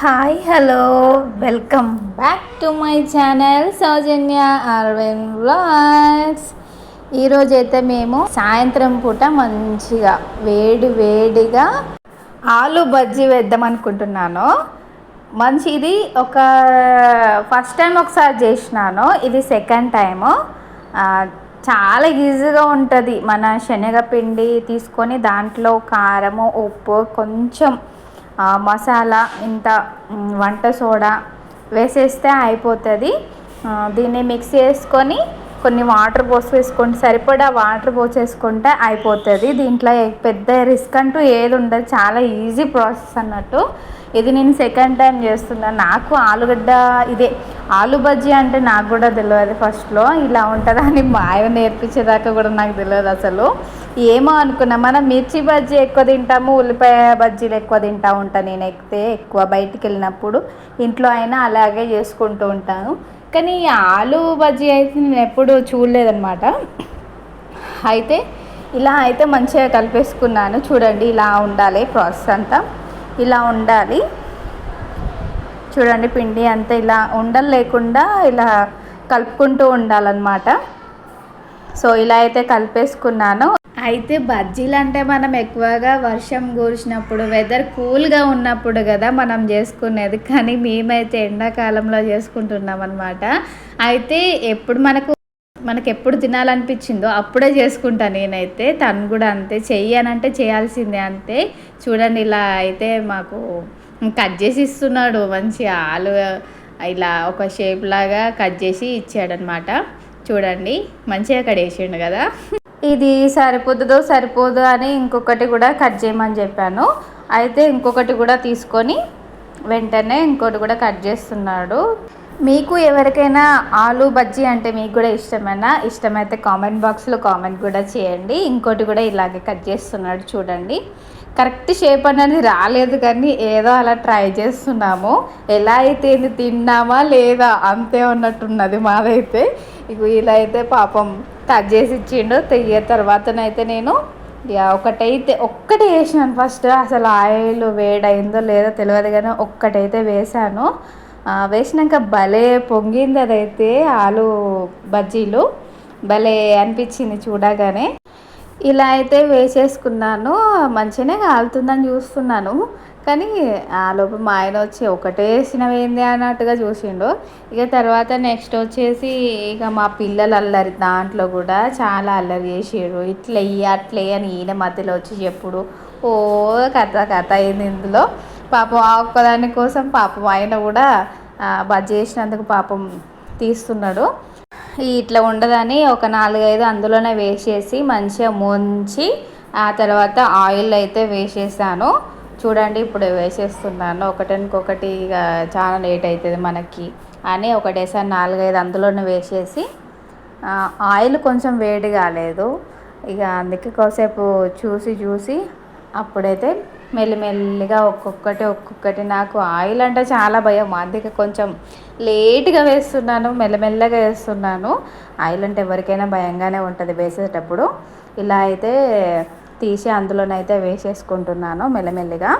Hi hello welcome back to my channel Soujanya Aravind blogs ఈరోజు అయితే మేము సాయంత్రం పూట మంచిగా వేడి వేడిగా ఆలు బజ్జీ వేద్దాం అనుకుంటున్నాను. మంచి ఇది ఒక ఫస్ట్ టైం ఒకసారి చేసినాను ఇది సెకండ్ టైము. చాలా ఈజీగా ఉంటుంది. మన శనగపిండి తీసుకొని దాంట్లో కారము ఉప్పు కొంచెం మసాలా ఇంత వంట సోడా వేసేస్తే అయిపోతుంది. దీన్ని మిక్స్ చేసుకొని కొన్ని వాటర్ పోసి సరిపడా వాటర్ పోసేసుకుంటే అయిపోతుంది. దీంట్లో పెద్ద రిస్క్ అంటూ ఏది ఉండదు. చాలా ఈజీ ప్రాసెస్ అన్నట్టు. ఇది నేను సెకండ్ టైం చేస్తున్నాను. నాకు ఆలుగడ్డ ఇదే. ఆలు బజ్జీ అంటే నాకు కూడా తెలియదు ఫస్ట్లో ఇలా ఉంటుందని మాయ మా నేర్పించేదాకా కూడా నాకు తెలియదు అసలు. ఏమో అనుకున్నా. మనం మిర్చి బజ్జీ ఎక్కువ తింటాము ఉల్లిపాయ బజ్జీలు ఎక్కువ తింటా ఉంటాను నేను ఎక్కితే ఎక్కువ బయటికి వెళ్ళినప్పుడు ఇంట్లో అయినా అలాగే చేసుకుంటూ ఉంటాను. కానీ ఈ ఆలు బజ్జీ అయితే నేను ఎప్పుడు చూడలేదన్నమాట. అయితే ఇలా అయితే మంచిగా కలిపేసుకున్నాను. చూడండి ఇలా ఉండాలి ప్రాసెస్ అంతా. ఇలా ఉండాలి. చూడండి పిండి అంతా ఇలా ఉండలు లేకుండా ఇలా కలుపుకుంటూ ఉండాలన్నమాట. సో ఇలా అయితే కలిపేసుకున్నాను. అయితే బజ్జీలు అంటే మనం ఎక్కువగా వర్షం కురిసినప్పుడు వెదర్ కూల్గా ఉన్నప్పుడు కదా మనం చేసుకునేది. కానీ మేమైతే ఎండాకాలంలో చేసుకుంటున్నాం అనమాట అయితే ఎప్పుడు మనకు మనకు ఎప్పుడు తినాలనిపించిందో అప్పుడే చేసుకుంటా నేనైతే. తను కూడా అంతే చెయ్యనంటే చేయాల్సిందే అంతే. చూడండి ఇలా అయితే మాకు కట్ చేసి ఇస్తున్నాడు మంచి ఆలు. ఇలా ఒక షేప్ లాగా కట్ చేసి ఇచ్చాడనమాట చూడండి మంచిగా కడేసిండు కదా. ఇది సరిపోతుందో సరిపోదు అని ఇంకొకటి కూడా కట్ చేయమని చెప్పాను. అయితే ఇంకొకటి కూడా తీసుకొని వెంటనే ఇంకోటి కూడా కట్ చేస్తున్నాడు. మీకు ఎవరికైనా ఆలు బజ్జీ అంటే మీకు కూడా ఇష్టమైనా? ఇష్టమైతే కామెంట్ బాక్స్లో కామెంట్ కూడా చేయండి. ఇంకోటి కూడా ఇలాగే కట్ చేస్తున్నాడు చూడండి. కరెక్ట్ షేప్ అనేది రాలేదు కానీ ఏదో అలా ట్రై చేస్తున్నాము. ఎలా అయితే ఇది తిన్నామా లేదా అంతే ఉన్నట్టున్నది మాదైతే. ఇక ఇలా అయితే పాపం కట్ చేసి ఇచ్చిండు. తెయ్య తర్వాతనైతే నేను ఒకటైతే ఒక్కటి వేసాను ఫస్ట్. అసలు ఆయిల్ వేడైందో లేదో తెలియదు కానీ ఒక్కటైతే వేసాను. వేసినాక భలే పొంగింది అదైతే ఆలు బజ్జీలు. భలే అనిపించింది చూడగానే. ఇలా అయితే వేసేసుకున్నాను. మంచిగానే కాలుతుందని చూస్తున్నాను. కానీ ఆ లోపు మా ఆయన వచ్చి ఒకటే వేసినవేంది అన్నట్టుగా చూసిండు. ఇక తర్వాత నెక్స్ట్ వచ్చేసి ఇక మా పిల్లలు అల్లరి దాంట్లో కూడా చాలా అల్లరి చేసారు ఇట్లా అట్లే అని ఈయన మధ్యలో వచ్చి చెప్పుడు. ఓ కథ కథ అయింది ఇందులో. పాపం ఆ ఒక్కదాని కోసం పాపం ఆయన కూడా బజ్ బజ్జీ చేసినందుకు పాపం తీస్తున్నాడు. ఇట్లా ఉండదని ఒక నాలుగైదు అందులోనే వేసేసి మంచిగా ముంచి ఆ తర్వాత ఆయిల్ అయితే వేసేసాను. చూడండి ఇప్పుడు వేసేస్తున్నాను. ఒకటికొకటి ఇక చాలా లేట్ అవుతుంది మనకి అని ఒకటేసారి నాలుగైదు అందులోనే వేసేసి ఆయిల్ కొంచెం వేడి కాలేదు ఇక అందుకే కాసేపు చూసి చూసి అప్పుడైతే మెల్లిమెల్లిగా ఒక్కొక్కటి ఒక్కొక్కటి నాకు ఆయిల్ అంటే చాలా భయం. అందుకే కొంచెం లేట్గా వేస్తున్నాను మెల్లమెల్లగా వేస్తున్నాను. ఆయిల్ అంటే ఎవరికైనా భయంగానే ఉంటుంది వేసేటప్పుడు. ఇలా అయితే తీసి అందులోనైతే వేసేసుకుంటున్నాను మెల్లమెల్లిగా.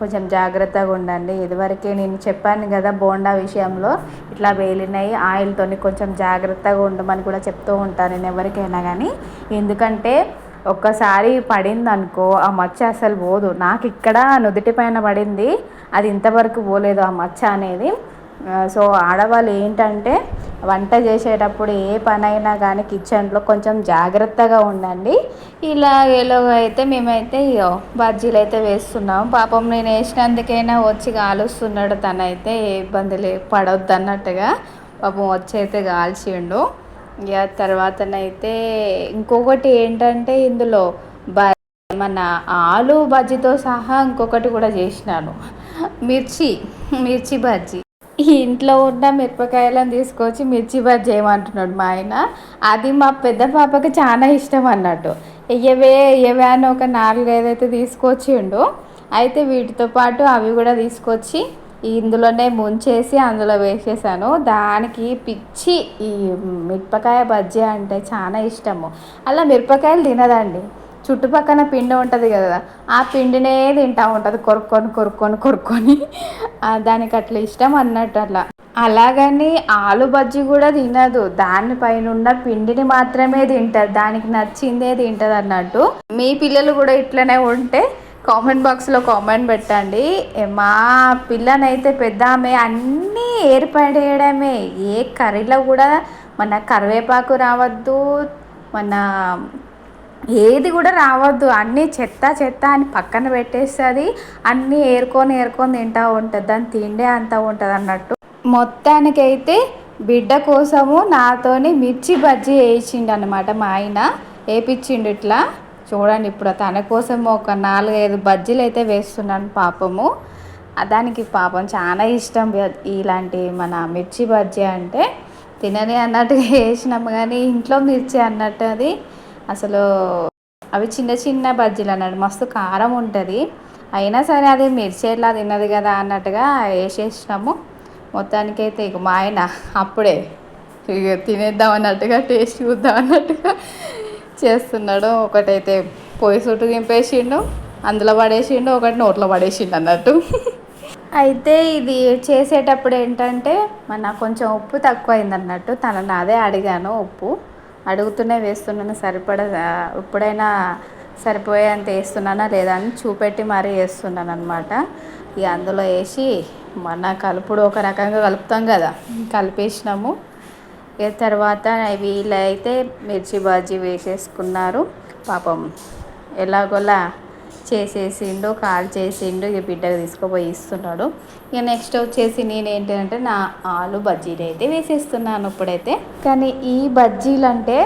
కొంచెం జాగ్రత్తగా ఉండండి. ఇదివరకే నేను చెప్పాను కదా బోండా విషయంలో ఇట్లా వేలినాయి ఆయిల్తోని కొంచెం జాగ్రత్తగా ఉండమని కూడా చెప్తూ ఉంటాను నేను ఎవరికైనా కానీ ఎందుకంటే ఒక్కసారి పడింది అనుకో ఆ మచ్చ అసలు పోదు. నాకు ఇక్కడ నుదుటి పైన పడింది అది ఇంతవరకు పోలేదు ఆ మచ్చ అనేది. సో ఆడవాళ్ళు ఏంటంటే వంట చేసేటప్పుడు ఏ పనైనా కానీ కిచెన్లో కొంచెం జాగ్రత్తగా ఉండండి. ఇలా ఎలాగో అయితే మేమైతే ఇగో బజ్జీలు అయితే వేస్తున్నాం. పాపం నేను వేసినందుకైనా వచ్చి కాలుస్తున్నాడు. తనైతే ఏ ఇబ్బంది లే పడవద్దు అన్నట్టుగా పాపం వచ్చి అయితే కాల్చిండు. ఇక తర్వాతనైతే ఇంకొకటి ఏంటంటే ఇందులో బ మన ఆలు బజ్జీతో సహా ఇంకొకటి కూడా చేసినాను. మిర్చి మిర్చి బజ్జీ. ఈ ఇంట్లో ఉన్న మిరపకాయలను తీసుకొచ్చి మిర్చి బజ్జీ చేయమంటున్నాడు మా ఆయన. అది మా పెద్ద పాపకి చాలా ఇష్టం అన్నట్టు. ఎయ్యవే ఎయ్యవే అని ఒక నాలుగు ఏదైతే తీసుకొచ్చిండు. అయితే వీటితో పాటు అవి కూడా తీసుకొచ్చి ఇందులోనే ముంచేసి అందులో వేసేసాను. దానికి పిచ్చి ఈ మిరపకాయ బజ్జీ అంటే చాలా ఇష్టము. అలా మిరపకాయలు తినదండి చుట్టుపక్కల పిండి ఉంటుంది కదా ఆ పిండినే తింటా ఉంటుంది కొరుక్కొని కొరుక్కొని కొరుక్కొని. దానికి అట్లా ఇష్టం అన్నట్టు అట్లా. అలాగని ఆలు బజ్జి కూడా తినదు దానిపైన ఉన్న పిండిని మాత్రమే తింటది దానికి నచ్చిందే తింటుంది అన్నట్టు. మీ పిల్లలు కూడా ఇట్లనే ఉంటే కామెంట్ బాక్స్లో కామెంట్ పెట్టండి. మా పిల్లనైతే పెద్ద ఆమె అన్నీ ఏర్పడేయడమే ఏ కర్రీలో కూడా మన కరివేపాకు రావద్దు మన ఏది కూడా రావద్దు. అన్నీ చెత్త చెత్త అని పక్కన పెట్టేస్తుంది. అన్నీ ఏరుకొని ఏరుకొని తింటూ ఉంటుంది. దాని తిండే అంతా ఉంటుంది అన్నట్టు. మొత్తానికైతే బిడ్డ కోసము నాతోని మిర్చి బజ్జీ వేయించిండు అనమాట మా ఆయన. వేపించిండు ఇట్లా. చూడండి ఇప్పుడు తన కోసం ఒక నాలుగైదు బజ్జీలు అయితే వేస్తున్నాను పాపము. దానికి పాపం చాలా ఇష్టం ఇలాంటి మన మిర్చి బజ్జీ అంటే. తినని అన్నట్టుగా వేసినాము కానీ ఇంట్లో మిర్చి అన్నట్టు అది. అసలు అవి చిన్న చిన్న బజ్జీలు అన్నట్టు మస్తు కారం ఉంటుంది. అయినా సరే అది మిర్చి ఎట్లా తిన్నది కదా అన్నట్టుగా వేసేసినాము. మొత్తానికైతే ఇక మా ఆయన అప్పుడే ఇక తినేద్దాం అన్నట్టుగా టేస్ట్ చూద్దాం అన్నట్టుగా చేస్తున్నాడు. ఒకటైతే పొయ్యి చుట్టూ దింపేసిండు అందులో పడేసిండు ఒకటి నోట్లో పడేసిండు అన్నట్టు. అయితే ఇది చేసేటప్పుడు ఏంటంటే మన కొంచెం ఉప్పు తక్కువ అయింది అన్నట్టు తనని అదే అడిగాను ఉప్పు. అడుగుతూనే వేస్తున్నాను సరిపడ ఇప్పుడైనా సరిపోయేంత వేస్తున్నానా లేదా అని చూపెట్టి మరీ వేస్తున్నాను అనమాట ఇక అందులో వేసి మన కలుపుడు ఒక రకంగా కలుపుతాం కదా కలిపేసినాము. ఇక తర్వాత వీళ్ళైతే మిర్చి బాజీ వేసేసుకున్నారు. పాపం ఎలాగోలా చేసేసిండు కాల్ చేసిండు ఇక బిడ్డకు తీసుకుపోయి ఇస్తున్నాడు. ఇక నెక్స్ట్ వచ్చేసి నేను ఏంటంటే నా ఆలు బజ్జీలు అయితే వేసేస్తున్నాను ఇప్పుడైతే. కానీ ఈ బజ్జీలు అంటే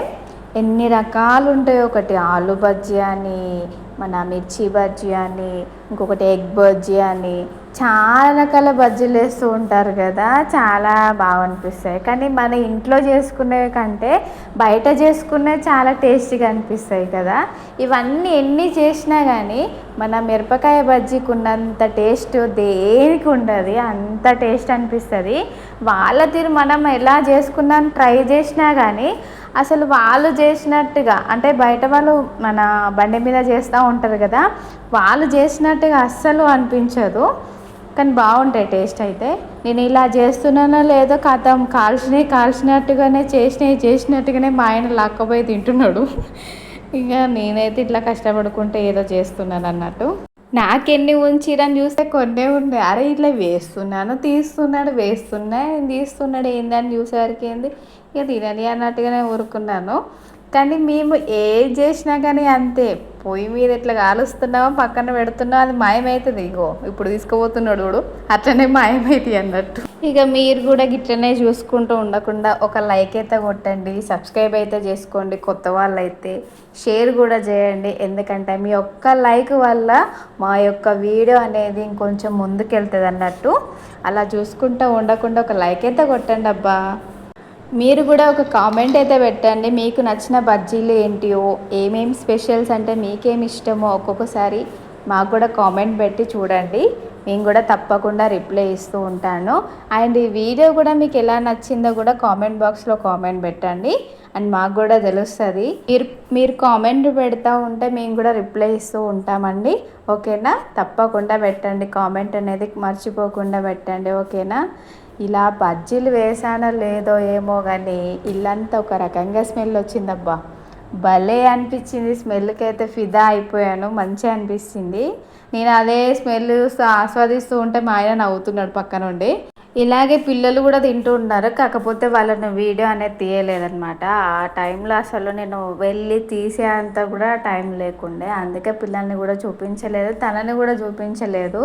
ఎన్ని రకాలు ఉంటాయి ఒకటి ఆలు బజ్జీ అని మన మిర్చి బజ్జీ అని ఇంకొకటి ఎగ్ బజ్జీ అని చాలా రకాల బజ్జీలు వేస్తూ ఉంటారు కదా చాలా బాగా అనిపిస్తాయి కానీ మన ఇంట్లో చేసుకునే కంటే బయట చేసుకునే చాలా టేస్టీగా అనిపిస్తాయి కదా. ఇవన్నీ ఎన్ని చేసినా కానీ మన మిరపకాయ బజ్జీకి ఉన్నంత టేస్ట్ దేనికి ఉండదు అంత టేస్ట్ అనిపిస్తుంది. వాళ్ళ తీరు మనం ఎలా చేసుకున్నాం ట్రై చేసినా కానీ అసలు వాళ్ళు చేసినట్టుగా అంటే బయట వాళ్ళు మన బండి మీద చేస్తూ ఉంటారు కదా వాళ్ళు చేసినట్టుగా అస్సలు అనిపించదు. కానీ బాగుంటాయి టేస్ట్ అయితే. నేను ఇలా చేస్తున్నానో లేదో కథం. కాల్చినవి కాల్చినట్టుగానే చేసినవి చేసినట్టుగానే మా ఆయన లాక్కపోయి తింటున్నాడు. ఇక నేనైతే ఇట్లా కష్టపడుకుంటే ఏదో చేస్తున్నాను అన్నట్టు. నాకెన్ని ఉంచిరని చూస్తే కొన్నే ఉండే. అరే ఇట్లా వేస్తున్నాను తీస్తున్నాడు వేస్తున్నా తీస్తున్నాడు ఏందని చూసేసరికి ఏంది? ఇక తినని అన్నట్టుగానే ఊరుకున్నాను. కానీ మేము ఏది చేసినా కానీ అంతే. పొయ్యి మీద ఇట్లా కాలుస్తున్నామో పక్కన పెడుతున్నాం అది మాయమవుతుంది ఇగో ఇప్పుడు తీసుకుపోతున్నాడు చూడు. అట్లనే మాయమైతుంది అన్నట్టు. ఇక మీరు కూడా గిట్లనే చూసుకుంటూ ఉండకుండా ఒక లైక్ అయితే కొట్టండి సబ్స్క్రైబ్ అయితే చేసుకోండి కొత్త వాళ్ళు అయితే షేర్ కూడా చేయండి. ఎందుకంటే మీ ఒక్క లైక్ వల్ల మా యొక్క వీడియో అనేది ఇంకొంచెం ముందుకెళ్తుంది అన్నట్టు అలా చూసుకుంటూ ఉండకుండా ఒక లైక్ అయితే కొట్టండి అబ్బా. మీరు కూడా ఒక కామెంట్ అయితే పెట్టండి. మీకు నచ్చిన బజ్జీలు ఏంటియో ఏమేమి స్పెషల్స్ అంటే మీకేమి ఇష్టమో ఒక్కొక్కసారి మాకు కూడా కామెంట్ పెట్టి చూడండి. మేము కూడా తప్పకుండా రిప్లై ఇస్తూ ఉంటాను. అండ్ ఈ వీడియో కూడా మీకు ఎలా నచ్చిందో కూడా కామెంట్ బాక్స్లో కామెంట్ పెట్టండి. అండ్ మాకు కూడా తెలుస్తుంది. మీరు మీరు కామెంట్ పెడతా ఉంటే మేము కూడా రిప్లై ఇస్తూ ఉంటామండి. ఓకేనా? తప్పకుండా పెట్టండి. కామెంట్ అనేది మర్చిపోకుండా పెట్టండి. ఓకేనా? ఇలా బజ్జీలు వేసానో లేదో ఏమో కానీ ఇల్లంతా ఒక రకంగా స్మెల్ వచ్చిందబ్బా. భలే అనిపించింది. స్మెల్కి అయితే ఫిదా అయిపోయాను. మంచిగా అనిపిస్తుంది. నేను అదే స్మెల్ ఆస్వాదిస్తూ ఉంటే మా ఆయన నవ్వుతున్నాడు పక్క నుండి ఇలాగే పిల్లలు కూడా తింటూ ఉన్నారు. కాకపోతే వాళ్ళని వీడియో అనేది తీయలేదన్నమాట. ఆ టైంలో అసలు నేను వెళ్ళి తీసేంత కూడా టైం లేకుండే. అందుకే పిల్లల్ని కూడా చూపించలేదు. తనని కూడా చూపించలేదు.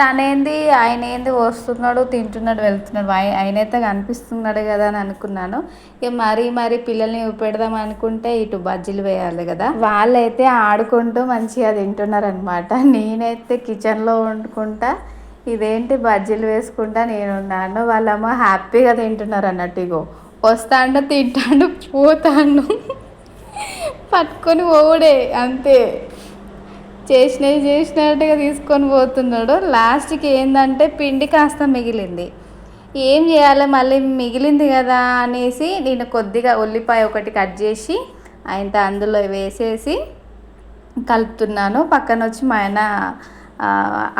తనేంది ఆయన ఏంది వస్తున్నాడు తింటున్నాడు వెళ్తున్నాడు. ఆయనైతే కనిపిస్తున్నాడు కదా అని అనుకున్నాను. ఇక మరీ మరీ పిల్లల్ని పెడదాం అనుకుంటే ఇటు బజ్జీలు వేయాలి కదా. వాళ్ళైతే ఆడుకుంటూ మంచిగా తింటున్నారనమాట నేనైతే కిచెన్లో వండుకుంటా. ఇదేంటి బజ్జీలు వేసుకుంటా నేనున్నాను వాళ్ళేమో హ్యాపీగా తింటున్నారు అన్నట్టు ఇగో. వస్తాండు తింటాడు పోతాండు. పట్టుకొని పోవుడే అంతే. చేసినవి చేసినట్టుగా తీసుకొని పోతున్నాడు. లాస్ట్కి ఏంటంటే పిండి కాస్త మిగిలింది. ఏం చేయాలి మళ్ళీ మిగిలింది కదా అనేసి నేను కొద్దిగా ఉల్లిపాయ ఒకటి కట్ చేసి ఆయన అందులో వేసేసి కలుపుతున్నాను. పక్కన వచ్చి మా ఆయన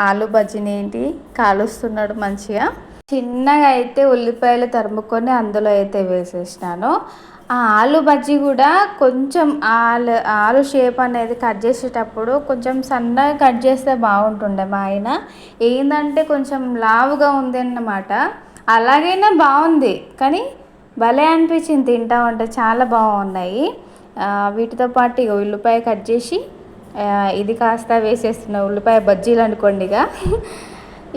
ఆలు బజ్జీని ఏంటి? కాలుస్తున్నాడు మంచిగా. చిన్నగా అయితే ఉల్లిపాయలు తరుముకొని అందులో అయితే వేసేసినాను. ఆ ఆలు బజ్జీ కూడా కొంచెం ఆలు ఆలు షేప్ అనేది కట్ చేసేటప్పుడు కొంచెం సన్నగా కట్ చేస్తే బాగుంటుండే మా ఆయన. ఏంటంటే కొంచెం లావుగా ఉంది అన్నమాట అలాగైనా బాగుంది. కానీ భలే అనిపించింది తింటా ఉంటే చాలా బాగున్నాయి. వీటితో పాటు ఇక ఉల్లిపాయ కట్ చేసి ఇది కాస్త వేసేస్తున్న ఉల్లిపాయ బజ్జీలు అనుకోండి ఇక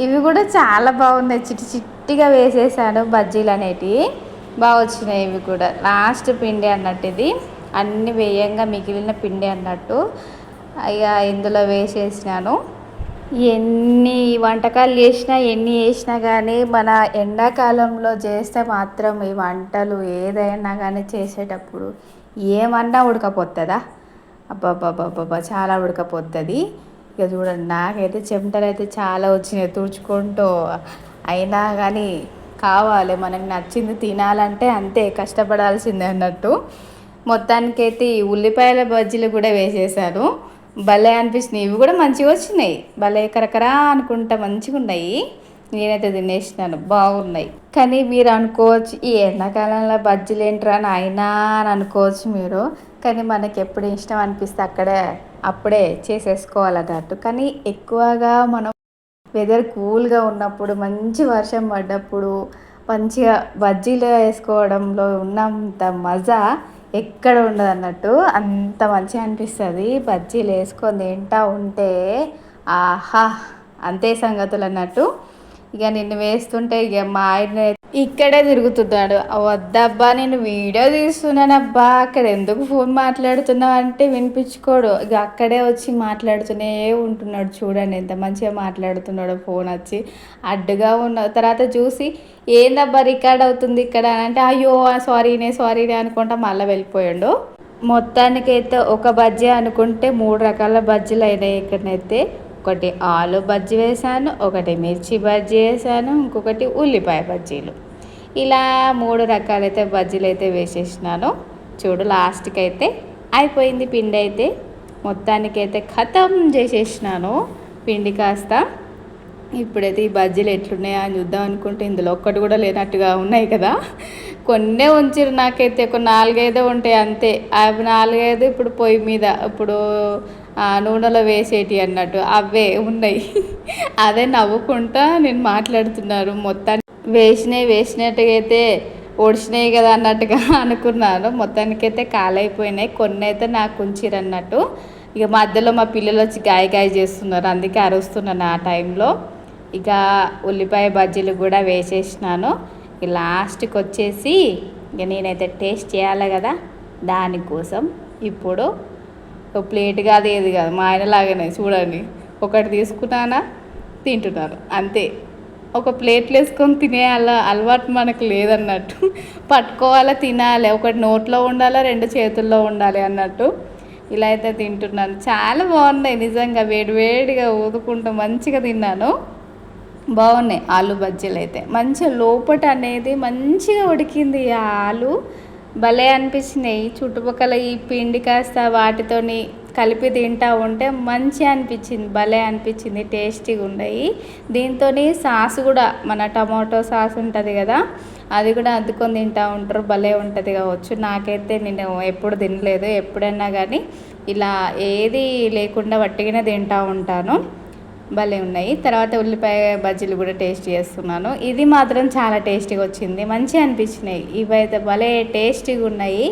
ఇవి కూడా చాలా బాగున్నాయి. చిట్టి చిట్టిగా వేసేసాను బజ్జీలు అనేటివి బాగా వచ్చినాయి ఇవి కూడా. లాస్ట్ పిండి అన్నట్టు ఇది. అన్ని వేయంగా మిగిలిన పిండి అన్నట్టు. ఇక ఇందులో వేసేసినాను. ఎన్ని వంటకాలు చేసినా ఎన్ని చేసినా కానీ మన ఎండాకాలంలో చేస్తే మాత్రం ఈ వంటలు ఏదైనా కానీ చేసేటప్పుడు ఏమన్నా ఉడకపోతుందా అబ్బాబ్బాబ్బాబ్బా చాలా ఉడకపోతుంది ఇక చూడండి నాకైతే చెమటలు అయితే చాలా వచ్చినాయి తుడుచుకుంటూ. అయినా కానీ కావాలి మనకు నచ్చింది తినాలంటే అంతే కష్టపడాల్సిందే అన్నట్టు. మొత్తానికైతే ఈ ఉల్లిపాయల బజ్జీలు కూడా వేసేసాను. భలే అనిపిస్తున్నాయి ఇవి కూడా మంచిగా వచ్చినాయి. భలే కరకరా అనుకుంటా మంచిగా ఉన్నాయి నేనైతే తినేసినాను. బాగున్నాయి. కానీ మీరు అనుకోవచ్చు ఈ ఎండాకాలంలో బజ్జీలు ఏంట్రా నాయనా అని అనుకోవచ్చు మీరు. కానీ మనకి ఎప్పుడు ఇష్టం అనిపిస్తే అక్కడే అప్పుడే చేసేసుకోవాలన్నట్టు. కానీ ఎక్కువగా మనం వెదర్ కూల్గా ఉన్నప్పుడు మంచి వర్షం పడ్డప్పుడు మంచిగా బజ్జీలు వేసుకోవడంలో ఉన్నంత మజా ఎక్కడ ఉండదు అన్నట్టు అంత మంచిగా అనిపిస్తుంది. బజ్జీలు వేసుకొని తింటా ఉంటే ఆహా! అంతే సంగతులు అన్నట్టు. ఇక నిన్ను వేస్తుంటే ఇక మా ఆయన ఇక్కడే తిరుగుతున్నాడు. వద్దబ్బా నేను వీడియో తీస్తున్నానబ్బా అక్కడ ఎందుకు ఫోన్ మాట్లాడుతున్నావు? అంటే వినిపించుకోడు. ఇక అక్కడే వచ్చి మాట్లాడుతూనే ఉంటున్నాడు. చూడండి ఎంత మంచిగా మాట్లాడుతున్నాడో ఫోన్ వచ్చి. అడ్డుగా ఉన్న తర్వాత చూసి ఏందబ్బా రికార్డ్ అవుతుంది ఇక్కడ? అని అంటే అయ్యో సారీనే సారీనే అనుకుంటా మళ్ళీ వెళ్ళిపోయాడు. మొత్తానికైతే ఒక బజ్జీ అనుకుంటే మూడు రకాల బజ్జీలు అయినాయి ఇక్కడనైతే. ఒకటి ఆలు బజ్జీ వేసాను ఒకటి మిర్చి బజ్జీ వేసాను ఇంకొకటి ఉల్లిపాయ బజ్జీలు. ఇలా మూడు రకాలైతే బజ్జీలు అయితే వేసేసినాను. చూడు లాస్ట్కి అయితే అయిపోయింది పిండి అయితే మొత్తానికైతే ఖతం చేసేసినాను పిండి కాస్త. ఇప్పుడైతే ఈ బజ్జీలు ఎట్లున్నాయా అని చూద్దాం అనుకుంటే ఇందులో ఒక్కటి కూడా లేనట్టుగా ఉన్నాయి కదా. కొన్నే ఉంచిరు నాకైతే ఒక నాలుగైదే ఉంటాయి అంతే. అవి నాలుగైదు ఇప్పుడు పొయ్యి మీద ఇప్పుడు నూనెలో వేసేటి అన్నట్టు అవే ఉన్నాయి. అదే నవ్వుకుంటా నేను మాట్లాడుతున్నారు మొత్తాన్ని. వేసినాయి వేసినట్టుగా అయితే కదా అన్నట్టుగా అనుకున్నాను మొత్తానికైతే కాలైపోయినాయి కొన్ని అయితే నాకు ఉంచిరు అన్నట్టు. ఇక మధ్యలో మా పిల్లలు వచ్చి గాయ గాయ చేస్తున్నారు. అందుకే అరుస్తున్నాను ఆ టైంలో. ఇక ఉల్లిపాయ బజ్జీలు కూడా వేసేసినాను. ఇక లాస్ట్కి వచ్చేసి ఇక నేనైతే టేస్ట్ చేయాలి కదా దానికోసం. ఇప్పుడు ప్లేట్ కాదు ఏది కాదు. మా ఆయన లాగానే చూడండి. ఒకటి తీసుకున్నానా? తింటున్నారు. అంతే. ఒక ప్లేట్లు వేసుకొని తినే అలా అలవాటు మనకు లేదన్నట్టు. పట్టుకోవాలా తినాలి. ఒకటి నోట్లో ఉండాలా రెండు చేతుల్లో ఉండాలి అన్నట్టు ఇలా అయితే తింటున్నాను. చాలా బాగున్నాయి నిజంగా. వేడివేడిగా ఊదుకుంటూ మంచిగా తిన్నాను. బాగున్నాయి ఆలు బజ్జీలు అయితే. మంచిగా లోపట అనేది మంచిగా ఉడికింది ఆ ఆలు. భలే అనిపించినాయి చుట్టుపక్కల ఈ పిండి కాస్త వాటితోని కలిపి తింటా ఉంటే మంచిగా అనిపించింది. భలే అనిపించింది. టేస్టీగా ఉన్నాయి దీంతో సాస్ కూడా మన టమాటో సాస్ ఉంటుంది కదా అది కూడా అద్దుకొని తింటా ఉంటారు. భలే ఉంటుంది కావచ్చు. నాకైతే నేను ఎప్పుడు తినలేదు. ఎప్పుడైనా కానీ ఇలా ఏది లేకుండా వట్టిగానే తింటా ఉంటాను. భలే ఉన్నాయి. తర్వాత ఉల్లిపాయ బజ్జీలు కూడా టేస్ట్ చేస్తున్నాను. ఇది మాత్రం చాలా టేస్టీగా వచ్చింది. మంచిగా అనిపించినాయి. ఇవైతే భలే టేస్టీగా ఉన్నాయి.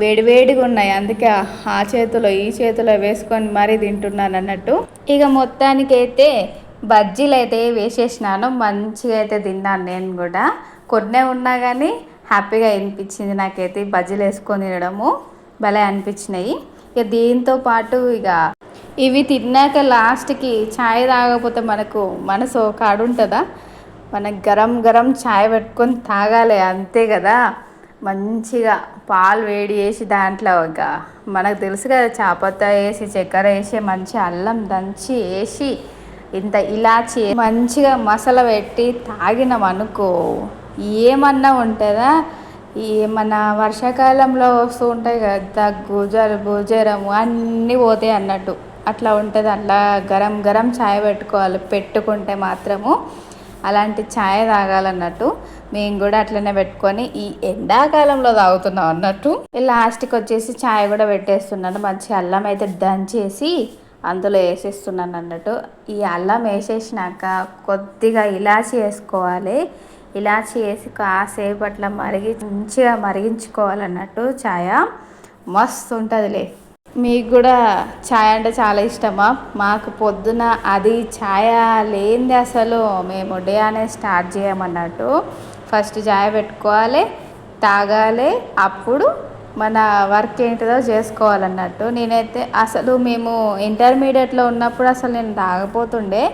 వేడివేడిగా ఉన్నాయి. అందుకే ఆ చేతిలో ఈ చేతిలో వేసుకొని మరీ తింటున్నాను అన్నట్టు. ఇక మొత్తానికైతే బజ్జీలు అయితే వేసేసినాను. మంచిగా అయితే తిన్నాను నేను కూడా. కొన్నే ఉన్నా కానీ హ్యాపీగా అనిపించింది నాకైతే బజ్జీలు వేసుకొని తినడము. భలే అనిపించినాయి. ఇక దీంతో పాటు ఇక ఇవి తిన్నాక లాస్ట్కి ఛాయ్ తాగకపోతే మనకు మనసు కాడు ఉంటుందా? మనకు గరం గరం ఛాయ్ పెట్టుకొని తాగాలి అంతే కదా? మంచిగా పాలు వేడి చేసి దాంట్లో ఒక మనకు తెలుసు కదా చాపత్తా వేసి చక్కెర వేసి మంచి అల్లం దంచి వేసి ఇంత ఇలాచి మంచిగా మసాలా పెట్టి తాగినాం అనుకో ఏమన్నా ఉంటుందా? ఈ మన వర్షాకాలంలో వస్తూ ఉంటాయి కదా దగ్గు జలుబు జ్వరము అన్నీ పోతాయి అన్నట్టు. అట్లా ఉంటుంది అట్లా గరం గరం ఛాయ్ పెట్టుకోవాలి పెట్టుకుంటే మాత్రము అలాంటి ఛాయ్ తాగాలన్నట్టు. మేము కూడా అట్లనే పెట్టుకొని ఈ ఎండాకాలంలో తాగుతున్నాం అన్నట్టు. లాస్ట్కి వచ్చేసి ఛాయ్ కూడా పెట్టేస్తున్నాను. మంచి అల్లం అయితే దంచేసి అందులో వేసేస్తున్నాను అన్నట్టు. ఈ అల్లం వేసేసినాక కొద్దిగా ఇలాచి వేసుకోవాలి. ఇలా చేసి కాసేపు అట్లా మరిగి మంచిగా మరిగించుకోవాలన్నట్టు ఛాయ మస్తు ఉంటుందిలే మీకు కూడా ఛాయ్ అంటే చాలా ఇష్టమా? మాకు పొద్దున అది ఛాయ లేనిది అసలు మేము డే అనేది స్టార్ట్ చేయమన్నట్టు. ఫస్ట్ ఛాయ్ పెట్టుకోవాలి తాగాలి అప్పుడు మన వర్క్ ఏంటిదో చేసుకోవాలన్నట్టు. నేనైతే అసలు మేము ఇంటర్మీడియట్లో ఉన్నప్పుడు అసలు నేను తాగపోతుండే.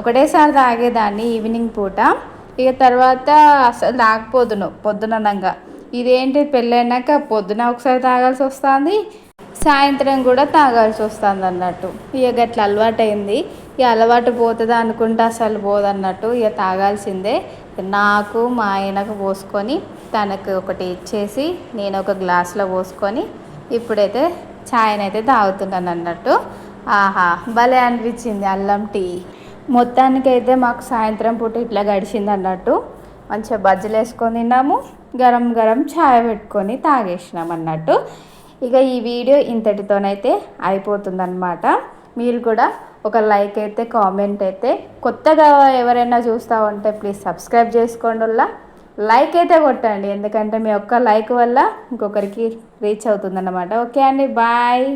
ఒకటేసారి తాగేదాన్ని ఈవినింగ్ పూట. ఇక తర్వాత అసలు తాగపోదును పొద్దుననంగా. ఇదేంటి పెళ్ళైనాక పొద్దున ఒకసారి తాగాల్సి వస్తుంది సాయంత్రం కూడా తాగాల్సి వస్తుంది అన్నట్టు. ఇక గట్ల అలవాటైంది ఇక అలవాటు పోతుందా అనుకుంటే అసలు పోదన్నట్టు ఇక తాగాల్సిందే. నాకు మా ఆయనకు పోసుకొని తనకు ఒకటి ఇచ్చేసి నేను ఒక గ్లాస్లో పోసుకొని ఇప్పుడైతే ఛాయ్నైతే తాగుతున్నాను అన్నట్టు ఆహా భలే అనిపించింది అల్లం టీ. మొత్తానికైతే మాకు సాయంత్రం పూట ఇట్లా గడిచింది అన్నట్టు. మంచిగా బజ్జీలు వేసుకొని తిన్నాము. గరం గరం ఛాయ్ పెట్టుకొని తాగేసినాం అన్నట్టు. ఇక ఈ వీడియో ఇంతటితోనైతే అయిపోతుందన్నమాట. మీరు కూడా ఒక లైక్ అయితే కామెంట్ అయితే కొత్తగా ఎవరైనా చూస్తూ ఉంటే ప్లీజ్ సబ్స్క్రైబ్ చేసుకోండి లైక్ అయితే కొట్టండి. ఎందుకంటే మీ ఒక్క లైక్ వల్ల ఇంకొకరికి రీచ్ అవుతుందన్నమాట. ఓకే అండి బాయ్.